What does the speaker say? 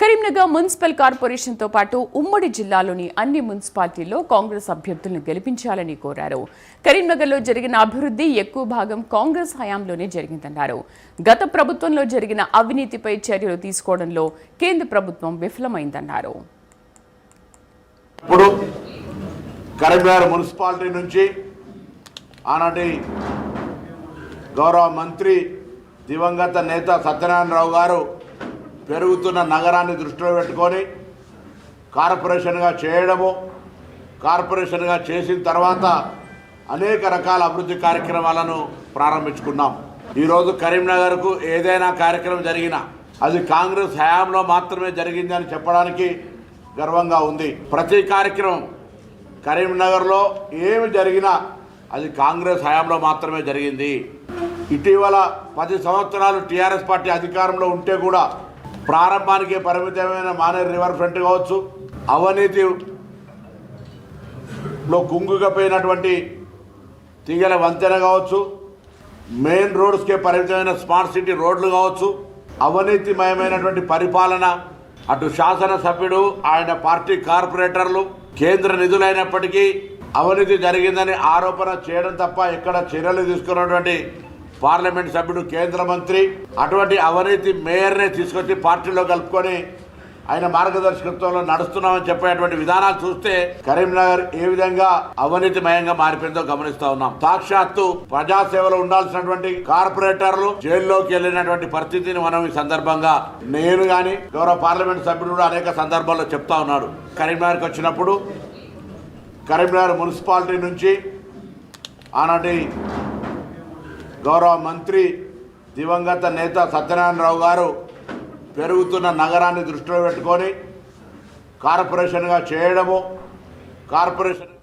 Karimnagar municipal కార్పొరేషన్తో పాటు ఉమ్మడి జిల్లాలోని అన్ని మున్సిపాలిటీల్లో కాంగ్రెస్ అభ్యర్థులను గెలిపించాలని కోరారు. కరీంనగర్లో జరిగిన అభివృద్ధి ఎక్కువ భాగం కాంగ్రెస్ హయాంలోనే జరిగిందన్నారు. గత ప్రభుత్వంలో జరిగిన అవినీతిపై చర్యలు తీసుకోవడంలో కేంద్ర ప్రభుత్వం విఫలమైందన్నారు. ఇప్పుడు కరీంనగర్ మున్సిపాలిటీ నుంచి ఆనాటి గౌరవ మంత్రి దివంగత నేత సత్యనారాయణరావు గారు పెరుగుతున్న నగరాన్ని దృష్టిలో పెట్టుకొని కార్పొరేషన్గా చేయడము కార్పొరేషన్గా చేసిన తర్వాత అనేక రకాల అభివృద్ధి కార్యక్రమాలను ప్రారంభించుకున్నాం. ఈరోజు కరీంనగర్కు ఏదైనా కార్యక్రమం జరిగినా అది కాంగ్రెస్ హయాంలో మాత్రమే జరిగిందని చెప్పడానికి గర్వంగా ఉంది. ప్రతి కార్యక్రమం కరీంనగర్లో ఏమి జరిగినా అది కాంగ్రెస్ హయాంలో మాత్రమే జరిగింది. ఇటీవల పది సంవత్సరాలు టీఆర్ఎస్ పార్టీ అధికారంలో ఉంటే కూడా ప్రారంభానికి పరిమితమైన మానేరు రివర్ ఫ్రంట్ కావచ్చు అవినీతి లో కుంగుకపోయినటువంటి తీగల వంతెన కావచ్చు మెయిన్ రోడ్స్కే పరిమితమైన స్మార్ట్ సిటీ రోడ్లు కావచ్చు అవినీతిమయమైనటువంటి పరిపాలన. అటు శాసనసభ్యుడు ఆయన పార్టీ కార్పొరేటర్లు కేంద్ర నిధులైనప్పటికీ అవినీతి జరిగిందని ఆరోపణ చేయడం తప్ప ఎక్కడ చర్యలు తీసుకున్నటువంటి పార్లమెంట్ సభ్యుడు కేంద్ర మంత్రి అటువంటి అవినీతి మేయర్నే తీసుకొచ్చి పార్టీలో కలుపుకొని ఆయన మార్గదర్శకత్వంలో నడుస్తున్నామని చెప్పేటువంటి విధానాలు చూస్తే కరీంనగర్ ఏ విధంగా అవినీతిమయంగా మారిపోయిందో గమనిస్తా ఉన్నాం. సాక్షాత్తు ప్రజాసేవలో ఉండాల్సినటువంటి కార్పొరేటర్లు జైల్లోకి వెళ్ళినటువంటి పరిస్థితిని మనం ఈ సందర్భంగా నేను గాని గౌరవ పార్లమెంట్ సభ్యుడు కూడా అనేక సందర్భాల్లో చెప్తా ఉన్నాడు. కరీంనగర్కి వచ్చినప్పుడు కరీంనగర్ మున్సిపాలిటీ నుంచి ఆనాటి గౌరవ మంత్రి దివంగత నేత సత్యనారాయణరావు గారు పెరుగుతున్న నగరాన్ని దృష్టిలో పెట్టుకొని కార్పొరేషన్గా చేయడము కార్పొరేషన్